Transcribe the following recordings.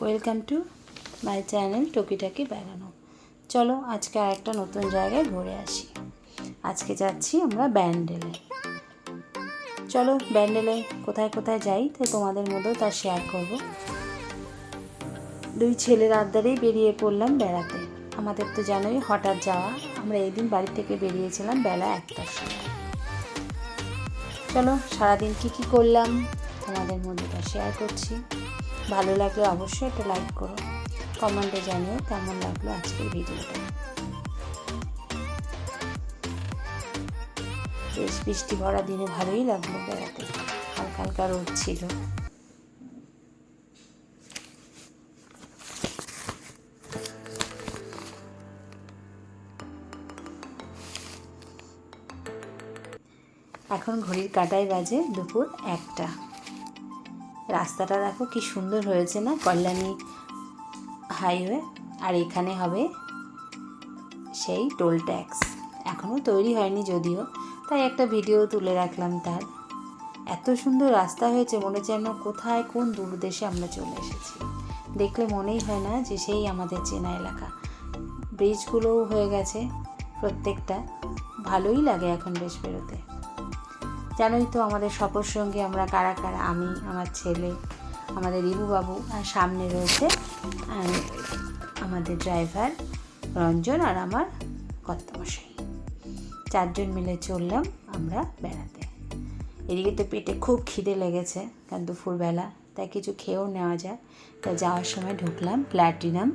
Welcome to my channel টকিটাকি বেড়ানো চলো আজকে আর একটা নতুন জায়গায় ঘুরে আসি। আজকে যাচ্ছি আমরা ব্যান্ডেলে। চলো ব্যান্ডেলে কোথায় কোথায় যাই তো তোমাদের মধ্যেও তা শেয়ার করব। দুই ছেলের আড্ডারেই বেরিয়ে পড়লাম বেড়াতে। আমাদের তো জানোই হঠাৎ যাওয়া, আমরা এই দিন বাড়ি থেকে বেরিয়েছিলাম বেলা একটার সময়। চলো সারাদিন কী কী করলাম, তোমাদের মধ্যে তা শেয়ার করছি। ভালো লাগলে অবশ্যই একটা লাইক করো। কমেন্টে জানিও কেমন লাগল আজকের ভিডিওটা বেশ বৃষ্টি ভরা দিনে ভালোই লাগল বেড়াতে। হালকা হালকা রোদ ছিল। এখন ঘড়ির কাটায় বাজে দুপুর একটা। রাস্তাটা দেখো কি সুন্দর হয়েছে না? কল্যাণী হাইওয়ে। আর এখানে হবে সেই টোল ট্যাক্স। এখনও তৈরি হয়নি যদিও, তাই একটা ভিডিও তুলে রাখলাম তার। এত সুন্দর রাস্তা হয়েছে, মনে হচ্ছে যেন কোথায় কোন দূর দেশে আমরা চলে এসেছি। দেখলে মনেই হয় না যে সেই আমাদের চেনা এলাকা। ব্রিজগুলোও হয়ে গেছে প্রত্যেকটা। ভালোই লাগে এখন বেশ বেরোতে। জানোই তো আমাদের সফর সঙ্গে আমরা কারা কারা, আমি, আমার ছেলে, আমাদের রিবু বাবু, আর সামনে রয়েছে আমাদের ড্রাইভার রঞ্জন আর আমার কর্তামশাই। চারজন মিলে চললাম আমরা বেড়াতে। এদিকে তো পেটে খুব খিদে লেগেছে, কারণ দুপুরবেলা, তাই কিছু খেয়েও নেওয়া যায় তাই যাওয়ার সময় ঢুকলাম, প্ল্যাটিনাম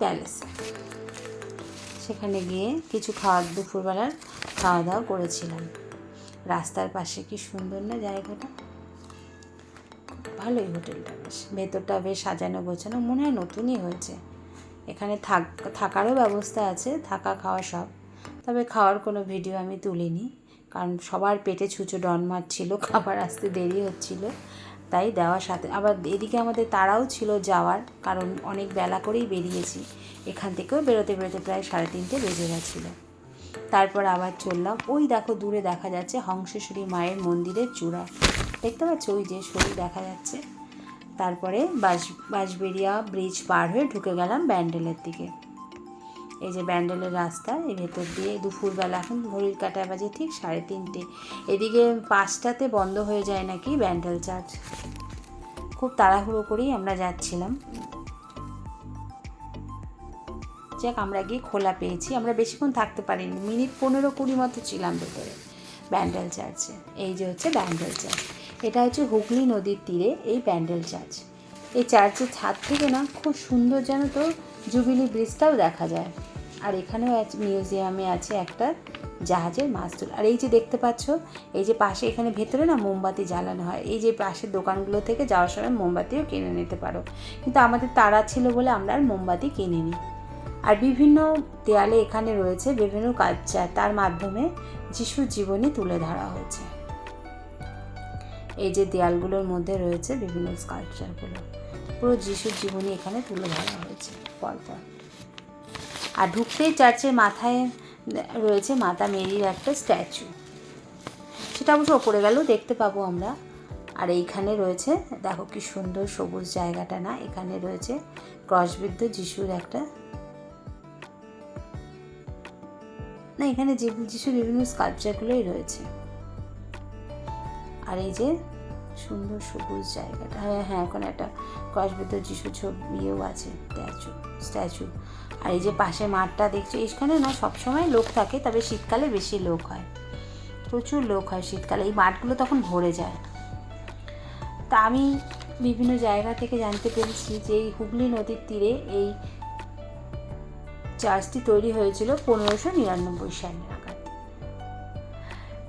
প্যালেসে। সেখানে গিয়ে কিছু খাওয়ার দুপুরবেলার খাওয়া দাওয়া করেছিলাম। রাস্তার পাশে কি সুন্দর না জায়গাটা? ভালোই হোটেলটা বেশ। ভেতরটা বেশ সাজানো গোছানো, মনে হয় নতুনই হয়েছে। এখানে থাক, থাকারও ব্যবস্থা আছে, থাকা, খাওয়া সব। তবে খাওয়ার কোনো ভিডিও আমি তুলিনি, কারণ সবার পেটে ছুঁচো ডন মারছিল খাবার আসতে দেরি হচ্ছিল। তাই দেওয়ার সাথে। আবার এদিকে আমাদের তারাও ছিল যাওয়ার, কারণ অনেক বেলা করেই বেরিয়েছি। এখান থেকেও বেরোতে বেরোতে প্রায় সাড়ে তিনটে বেজে গেছিল। তারপর আবার চললাম। ওই দেখো দূরে দেখা যাচ্ছে হংসেশ্বরী মায়ের মন্দিরের চূড়া। দেখতে পাচ্ছ? ওই যে শরীর দেখা যাচ্ছে। তারপরে বাস বাঁশবেরিয়া ব্রিজ পার হয়ে ঢুকে গেলাম ব্যান্ডেলের দিকে। এই যে ব্যান্ডেলের রাস্তা, এই ভেতর দিয়ে দুপুরবেলা এখন ঘড়ির কাটা বাজে ঠিক সাড়ে তিনটে। এদিকে পাঁচটাতে বন্ধ হয়ে যায় নাকি ব্যান্ডেল চার্চ খুব তাড়াহুড়ো করেই আমরা যাচ্ছিলাম। যাক, আমরা গিয়ে খোলা পেয়েছি। আমরা বেশিক্ষণ থাকতে পারিনি। মিনিট পনেরো কুড়ি মতো ছিলাম ভেতরে ব্যান্ডেল চার্চে এই যে হচ্ছে ব্যান্ডেল চার্চ এটা হচ্ছে হুগলি নদীর তীরে এই ব্যান্ডেল চার্চ এই চার্চের ছাদ থেকে না খুব সুন্দর যেন তো জুবিলি ব্রিজটাও দেখা যায়। আর এখানেও মিউজিয়ামে আছে একটা জাহাজের মাছ তোলা। আর এই যে দেখতে পাচ্ছ, এই যে পাশে এখানে ভেতরে না মোমবাতি জ্বালানো হয়। এই যে পাশের দোকানগুলো থেকে যাওয়ার সময় মোমবাতিও কিনে নিতে পারো। কিন্তু আমাদের তাড়া ছিল বলে আমরা আর মোমবাতি কিনিনি। আর বিভিন্ন দেয়ালে এখানে রয়েছে বিভিন্ন কালচার। তার মাধ্যমে যিশুর জীবনী তুলে ধরা হয়েছে। এই যে দেয়ালগুলোর মধ্যে রয়েছে বিভিন্ন স্কাল্পচারগুলো। পুরো যিশুর জীবনী এখানে তুলে ধরা হয়েছে। পরপর আর ঢুকতেই চার্চের মাথায়, রয়েছে মাতা মেরির একটা স্ট্যাচু। সেটা অবশ্য ওপরে গেলেও দেখতে পাবো আমরা। আর এইখানে রয়েছে, দেখো কি সুন্দর সবুজ জায়গাটা না? এখানে রয়েছে ক্রসবিদ্ধ যিশুর একটা না, এখানে যিশুর বিভিন্ন স্কাল্পচারগুলোই রয়েছে। আর এই যে সুন্দর সবুজ জায়গাটা হ্যাঁ হ্যাঁ এখন একটা ক্রসবিদ্ধ যিশু ছবিও আছে, স্ট্যাচু স্ট্যাচু। আর এই যে পাশে মাঠটা দেখছ, এখানে না সবসময় লোক থাকে, তবে শীতকালে বেশি লোক হয়। প্রচুর লোক হয় শীতকালে। এই মাঠগুলো তখন ভরে যায়। তা আমি বিভিন্ন জায়গা থেকে জানতে পেরেছি যে এই হুগলি নদীর তীরে এই চার্চটি তৈরি হয়েছিল পনেরোশো নিরানব্বই সালে নাগাদ।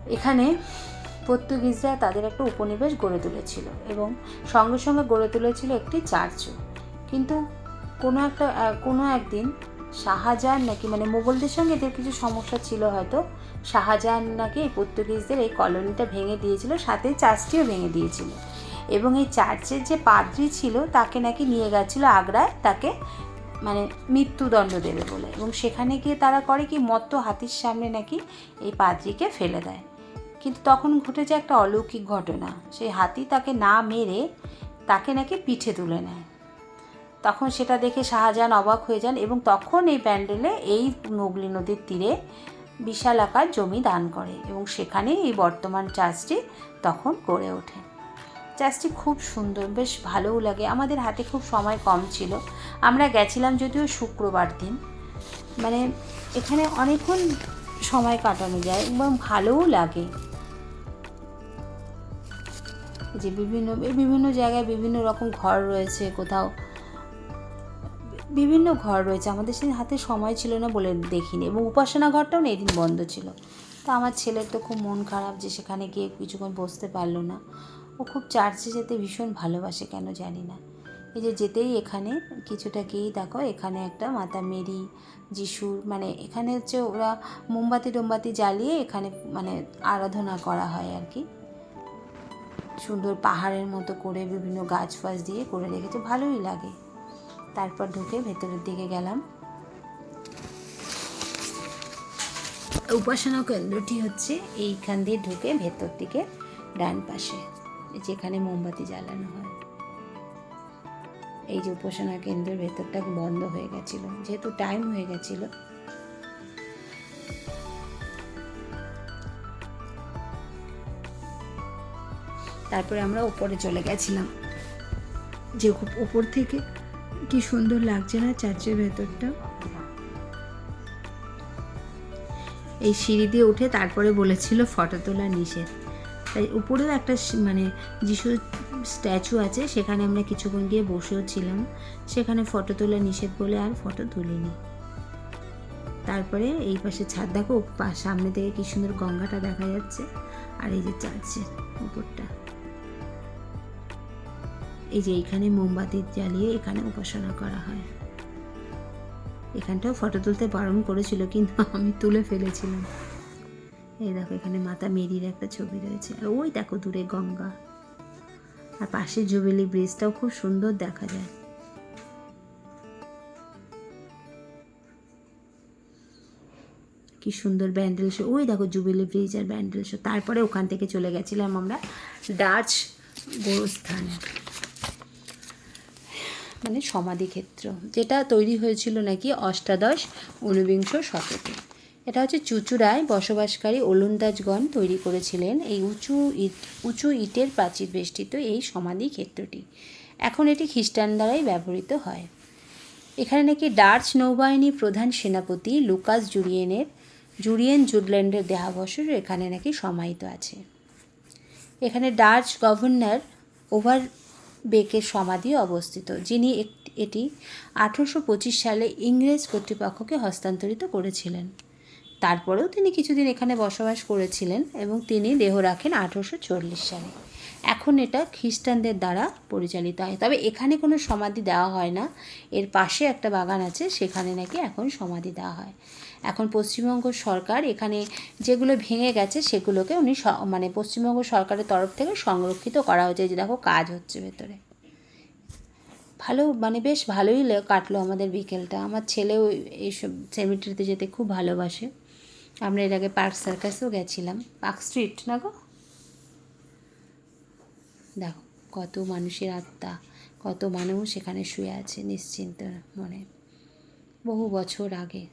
এখানে পর্তুগিজরা তাদের একটা উপনিবেশ গড়ে তুলেছিল এবং সঙ্গে সঙ্গে গড়ে তুলেছিল একটি চার্চও কিন্তু কোনো একটা কোনো একদিন শাহজাহান নাকি মানে মোগলদের সঙ্গে এদের কিছু সমস্যা ছিল হয়তো, শাহজাহান নাকি এই পর্তুগিজদের এই কলোনিটা ভেঙে দিয়েছিল, সাথে চার্চটিও ভেঙে দিয়েছিল। এবং এই চার্চের যে পাদ্রি ছিল, তাকে নাকি নিয়ে গেছিল আগ্রায়, তাকে মানে মৃত্যুদণ্ড দেবে বলে। এবং সেখানে গিয়ে তারা করে কি, মত্ত হাতির সামনে নাকি এই পাদ্রিকে ফেলে দেয়। কিন্তু তখন ঘটেছে একটা অলৌকিক ঘটনা। সেই হাতি তাকে না মেরে তাকে নাকি পিঠে তুলে নেয়। তখন সেটা দেখে শাহজাহান অবাক হয়ে যান এবং তখন এই প্যান্ডেলে এই মোগলি নদীর তীরে বিশাল আকার জমি দান করে এবং সেখানে এই বর্তমান চার্চটি তখন গড়ে ওঠে। চার্চটি খুব সুন্দর, বেশ ভালোও লাগে। আমাদের হাতে খুব সময় কম ছিল। আমরা গেছিলাম যদিও শুক্রবার দিন। মানে এখানে অনেকক্ষণ সময় কাটানো যায় এবং ভালোও লাগে। যে বিভিন্ন বিভিন্ন জায়গায় বিভিন্ন রকম ঘর রয়েছে কোথাও। বিভিন্ন ঘর রয়েছে। আমাদের সেদিন হাতে সময় ছিল না বলে দেখিনি এবং উপাসনা ঘরটাও না এদিন বন্ধ ছিল। তো আমার ছেলের তো খুব মন খারাপ যে সেখানে গিয়ে কিছুক্ষণ বসতে পারল না। ও খুব চার্চে যেতে ভীষণ ভালোবাসে, কেন জানি না। এই যে যেতেই এখানে, কিছুটা গিয়েই দেখো, এখানে একটা মাতা মেরি যিশুর মানে এখানে হচ্ছে ওরা মোমবাতি টোমবাতি জ্বালিয়ে এখানে মানে আরাধনা করা হয় আর কি। সুন্দর পাহাড়ের মতো করে বিভিন্ন গাছ ফাছ দিয়ে করে রেখেছে, ভালোই লাগে। তারপর ঢুকে ভেতরের দিকে গেলাম। উপাসনা কেন্দ্রটি হচ্ছে এইখান দিয়ে ঢুকে ভেতর দিকে ডান পাশে, যেখানে মোমবাতি জ্বালানো হয়। এই যে উপাসনা কেন্দ্রের ভেতরটা বন্ধ হয়ে গেছিল, যেহেতু টাইম হয়ে গেছিল তারপরে আমরা উপরে চলে গেছিলাম। যে উপর থেকে কি সুন্দর লাগছে না চার্চের ভেতরটা? এই সিঁড়ি দিয়ে উঠে তারপরে বলেছিল ফটো তোলা নিষেধ। তাই উপরেও একটা মানে যিশুর স্ট্যাচু আছে, সেখানে আমরা কিছুক্ষণ গিয়ে বসেও ছিলাম। সেখানে ফটো তোলা নিষেধ বলে আর ফটো তুলিনি। তারপরে এই পাশে ছাদ, দেখো সামনে থেকে কি সুন্দর গঙ্গাটা দেখা যাচ্ছে। আর এই যে চার্চের উপরটা। এই যে এখানে মোমবাতি জ্বালিয়ে এখানে উপাসনা করা হয়। এখানটাও ফটো তুলতে বারণ করেছিল, কিন্তু আমি তুলে ফেলেছিলাম। এই দেখো, এখানে মাতা মেরির একটা ছবি রয়েছে। আর ওই দেখো, দূরে গঙ্গা। আর পাশে জুবেলি ব্রিজটাও খুব সুন্দর দেখা যায়। কি সুন্দর ব্যান্ডেল শো ওই দেখো, জুবেলি ব্রিজ আর ব্যান্ডেল শো। তারপরে ওখান থেকে চলে গেছিলাম আমরা ডাচ গোরস্থান। মানে সমাধিক্ষেত্র, যেটা তৈরি হয়েছিল নাকি অষ্টাদশ ঊনবিংশ শতকে। এটা হচ্ছে চুচুড়ায় বসবাসকারী ওলন্দাজগণ তৈরি করেছিলেন এই উঁচু ইট, উঁচু ইটের প্রাচীর বেষ্টিত এই সমাধি ক্ষেত্রটি এখন এটি খ্রিস্টান দ্বারাই ব্যবহৃত হয়। এখানে নাকি ডার্চ নৌবাহিনী প্রধান সেনাপতি লুকাস জুরিয়েনের, জুরিয়েন জুডল্যান্ডের দেহাবসর এখানে নাকি সমাহিত আছে। এখানে ডার্চ গভর্নর ওভার বেকের সমাধি অবস্থিত, যিনি এটি আঠেরোশো পঁচিশ সালে ইংরেজ কর্তৃপক্ষকে হস্তান্তরিত করেছিলেন। তারপরেও তিনি কিছুদিন এখানে বসবাস করেছিলেন এবং তিনি দেহ রাখেন আঠেরোশো চল্লিশ সালে। এখন এটা খ্রিস্টানদের দ্বারা পরিচালিত হয়। তবে এখানে কোনো সমাধি দেওয়া হয় না। এর পাশে একটা বাগান আছে, সেখানে নাকি এখন সমাধি দেওয়া হয়। এখন পশ্চিমবঙ্গ সরকার এখানে যেগুলো ভেঙে গেছে সেগুলোকে উনি মানে পশ্চিমবঙ্গ সরকারের তরফ থেকে সংরক্ষিত করা হয়েছে। যে দেখো, কাজ হচ্ছে ভেতরে। ভালো মানে বেশ ভালোই কাটলো আমাদের বিকেলটা। আমার ছেলেও এইসব সেমিট্রিতে যেতে খুব ভালোবাসে। আমরা এর আগে পার্ক সার্কাসেও গেছিলাম। পার্ক স্ট্রিট না গো? দেখো, কত মানুষের আত্মা, কত মানুষ এখানে শুয়ে আছে নিশ্চিন্ত মনে। বহু বছর আগে।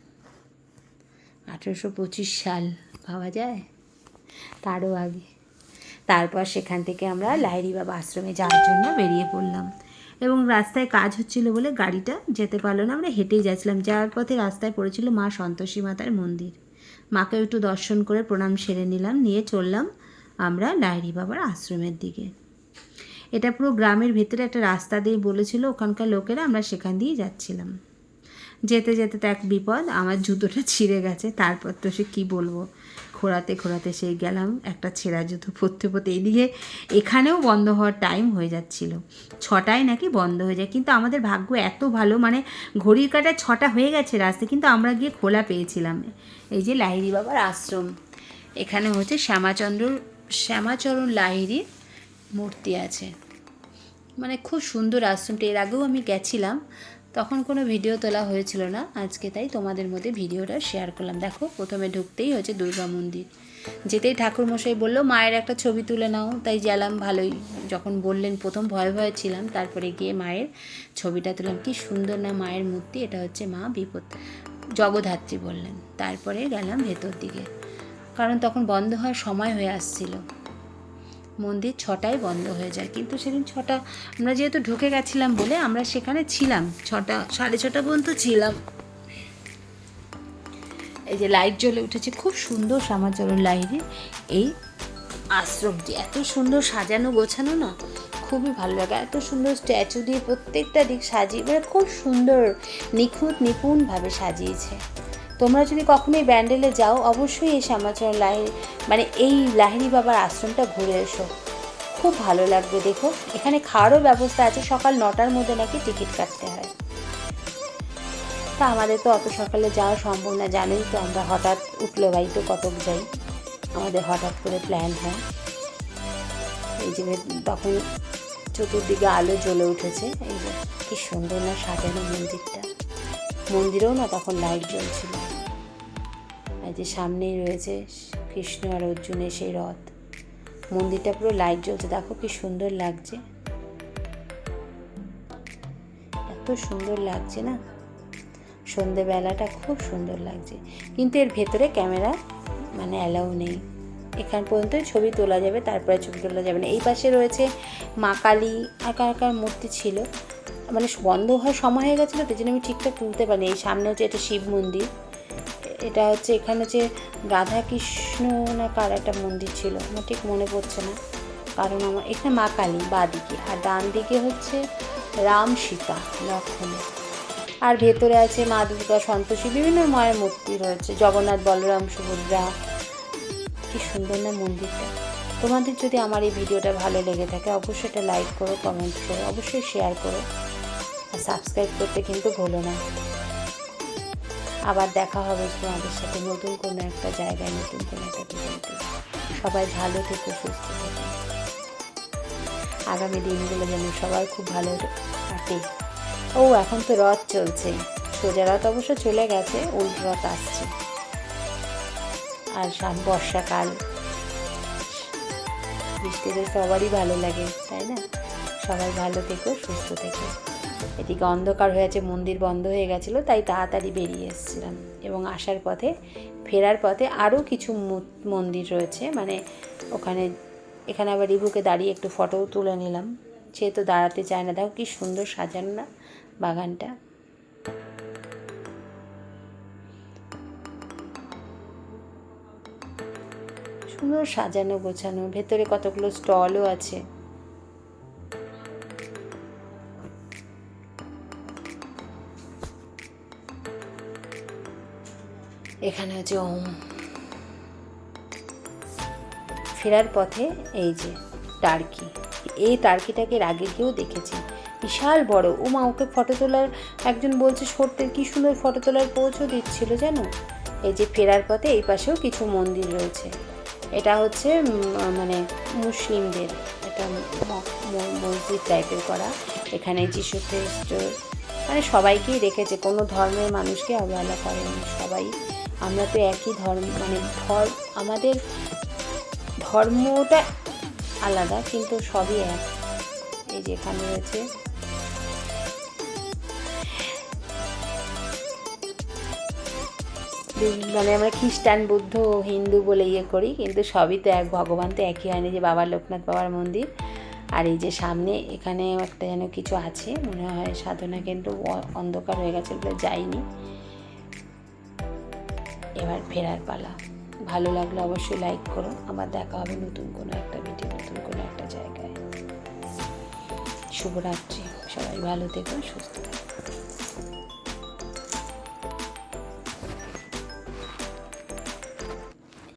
আঠেরোশো পঁচিশ সাল পাওয়া যায়। তারও আগে। তারপর সেখান থেকে আমরা লাহিড়ি বাবা আশ্রমে যাওয়ার জন্য বেরিয়ে পড়লাম। এবং রাস্তায় কাজ হচ্ছিল বলে গাড়িটা যেতে পারল না। আমরা হেঁটেই যাচ্ছিলাম। যাওয়ার পথে রাস্তায় পড়েছিল মা সন্তোষী মাতার মন্দির। মাকে একটু দর্শন করে প্রণাম সেরে নিলাম। নিয়ে চললাম আমরা লাহিড়ি বাবার আশ্রমের দিকে। এটা পুরো গ্রামের ভেতরে একটা রাস্তা দিয়ে বলেছিল। ওখানকার লোকেরা আমরা সেখান দিয়েই যাচ্ছিলাম। যেতে যেতে তো এক বিপদ, আমার জুতোটা ছিঁড়ে গেছে, তারপর তো সে কী বলব? খোঁড়াতে খোঁড়াতে সেই গেলাম, একটা ছেঁড়া জুতো পরতে পরতে এদিকে এখানেও বন্ধ হওয়ার টাইম হয়ে যাচ্ছিল। ছটায় নাকি বন্ধ হয়ে যায়, কিন্তু আমাদের ভাগ্য এত ভালো মানে ঘড়ির কাটা ছটা হয়ে গেছে রাস্তায়, কিন্তু আমরা গিয়ে খোলা পেয়েছিলাম। এই যে লাহিড়ি বাবার আশ্রম, এখানে হচ্ছে শ্যামাচন্দ্র, শ্যামাচরণ লাহিরির মূর্তি আছে। মানে খুব সুন্দর আশ্রমটা, এর আগেও আমি গেছিলাম তখন কোনো ভিডিও তোলা হয়েছিল না। আজকে তাই তোমাদের মধ্যে ভিডিওটা শেয়ার করলাম। দেখো, প্রথমে ঢুকতেই হচ্ছে দুর্গা মন্দির। যেতেই ঠাকুরমশাই বলল, মায়ের একটা ছবি তুলে নাও। তাই গেলাম ভালোই। যখন বললেন, প্রথম ভয়ে ভয়ে ছিলাম, তারপরে গিয়ে মায়ের ছবিটা তুললাম। কি সুন্দর না মায়ের মূর্তি, এটা হচ্ছে মা বিপদ জগধাত্রী বললেন। তারপরে গেলাম ভেতর দিকে। কারণ তখন বন্ধ হওয়ার সময় হয়ে আসছিল। মন্দির ছটায় বন্ধ হয়ে যায়। কিন্তু সেদিন ছটা, আমরা যেহেতু ঢুকে গেছিলাম বলে আমরা সেখানে ছিলাম। ছটা, সাড়ে ছটা পর্যন্ত ছিলাম। এই যে লাইট জ্বলে উঠেছে, খুব সুন্দর শ্যামাচরণ লাইটে এই আশ্রমটি, এত সুন্দর সাজানো গোছানো না, খুবই ভালো লাগে। এত সুন্দর স্ট্যাচু দিয়ে প্রত্যেকটা দিক সাজিয়ে মানে খুব সুন্দর, নিখুঁত, নিপুণভাবে সাজিয়েছে। তোমরা যদি কখনো এই ব্যান্ডেলে যাও, অবশ্যই এই শ্যামাচরণ লাহিড়ি মানে এই লাহিড়ি বাবার আশ্রমটা ঘুরে এসো। খুব ভালো লাগবে, দেখো। এখানে খাওয়ারও ব্যবস্থা আছে, সকাল নটার মধ্যে নাকি টিকিট কাটতে হয়। তা আমাদের তো অত সকালে যাওয়া সম্ভব না, জানোই তো আমরা হঠাৎ উঠলে তো কটক যাই। আমাদের হঠাৎ করে প্ল্যান হয়। এই যে তখন চতুর্দিকে আলো জ্বলে উঠেছে, এই যে কি সুন্দর না সাজানো মন্দিরটা। মন্দিরেও না তখন লাইট জ্বলছিল। এই যে সামনেই রয়েছে কৃষ্ণ আর অর্জুনের সেই রথ। মন্দিরটা পুরো লাইট জ্বলছে, দেখো কি সুন্দর লাগছে। এত সুন্দর লাগছে না? সন্ধেবেলাটা খুব সুন্দর লাগছে। কিন্তু এর ভেতরে ক্যামেরা মানে অ্যালাউ নেই। এখান পর্যন্ত ছবি তোলা যাবে, তারপরে ছবি তোলা যাবে না। এই পাশে রয়েছে মা কালী আকার আকার মূর্তি ছিল? মানে বন্ধ হওয়ার সময় হয়ে গেছিল তো জন্য আমি ঠিকঠাক তুলতে পারিনি। এই সামনে হচ্ছে এটা শিব মন্দির। এটা হচ্ছে এখানে হচ্ছে রাধা কৃষ্ণ না কার একটা মন্দির ছিল, আমার ঠিক মনে পড়ছে না। কারণ আমার এখানে মা কালী বা দিকে আর ডান দিকে হচ্ছে রাম সীতা লক্ষ্মণের আর ভেতরে আছে মা দুর্গা সন্তোষী, বিভিন্ন মায়ের মূর্তি রয়েছে, জগন্নাথ, বলরাম, সুভদ্রা। কি সুন্দর না মন্দিরটা। তোমাদের যদি আমার এই ভিডিওটা ভালো লেগে থাকে, অবশ্যই এটা লাইক করো কমেন্ট করো, অবশ্যই শেয়ার করো। সাবস্ক্রাইব করতে কিন্তু ভুলো না। আবার দেখা হবে তোমাদের সাথে নতুন কোনো একটা জায়গায়, নতুন কোনো একটা ভিডিওতে। সবাই ভালো থেকে, সুস্থ থেকো। আগামী দিনগুলো যেন সবাই খুব ভালো কাটে। ও, এখন তো রথ চলছে। সোজা রথ অবশ্য চলে গেছে, উল্টো রথ আসছে। আর সাম, বর্ষাকাল। বৃষ্টিতে সবারই ভালো লাগে, তাই না? সবাই ভালো থেকো, সুস্থ থেকো। এদিকে অন্ধকার হয়ে আছে, মন্দির বন্ধ হয়ে গেছিল, তাই তাড়াতাড়ি বেরিয়ে এসেছিলাম। এবং আসার পথে, ফেরার পথে আরও কিছু মন্দির রয়েছে মানে ওখানে, এখানে আবার রিবুকে দাঁড়িয়ে একটু ফটোও তুলে নিলাম। সে তো দাঁড়াতে চায় না, দেখো কি সুন্দর সাজানো না বাগানটা। সুন্দর সাজানো গোছানো, ভেতরে কতগুলো স্টলও আছে। এখানে হচ্ছে ওম ফেরার পথে এই যে টার্কি। এই টার্কিটাকে এর আগে কেউ দেখেছি। বিশাল বড়। ও মা ওকে ফটো তোলার, একজন বলছে সত্যি কি সুন্দর ফটো তোলার পৌঁছও দিচ্ছিল জানো? এই যে ফেরার পথে এই পাশেও কিছু মন্দির রয়েছে। এটা হচ্ছে মানে মুসলিমদের এটা মসজিদ টাইপের করা। এখানে যিশু খ্রিস্ট মানে সবাইকেই রেখেছে কোনো ধর্মের মানুষকে অবহেলা করেনি সবাই। আমরা তো একই ধর্ম মানে ধর্ম আমাদের ধর্মটা আলাদা, কিন্তু সবই এক। এই যেখানে রয়েছে। মানে আমরা খ্রিস্টান, বুদ্ধ, হিন্দু বলে ইয়ে করি, কিন্তু সবই তো এক, ভগবান তো একই হয়নি যে বাবা লোকনাথ বাবার মন্দির। আর এই যে সামনে এখানে একটা যেন কিছু আছে, মনে হয় সাধনা কিন্তু অন্ধকার হয়ে গেছে বলে যাইনি। এবার ফেরার পালা। ভালো লাগলে অবশ্যই লাইক করো। আবার দেখা হবে নতুন কোনো একটা ভিডিও নতুন কোনো একটা জায়গায়। শুভরাত্রি। সবাই ভালো থেকো, সুস্থ থেকো।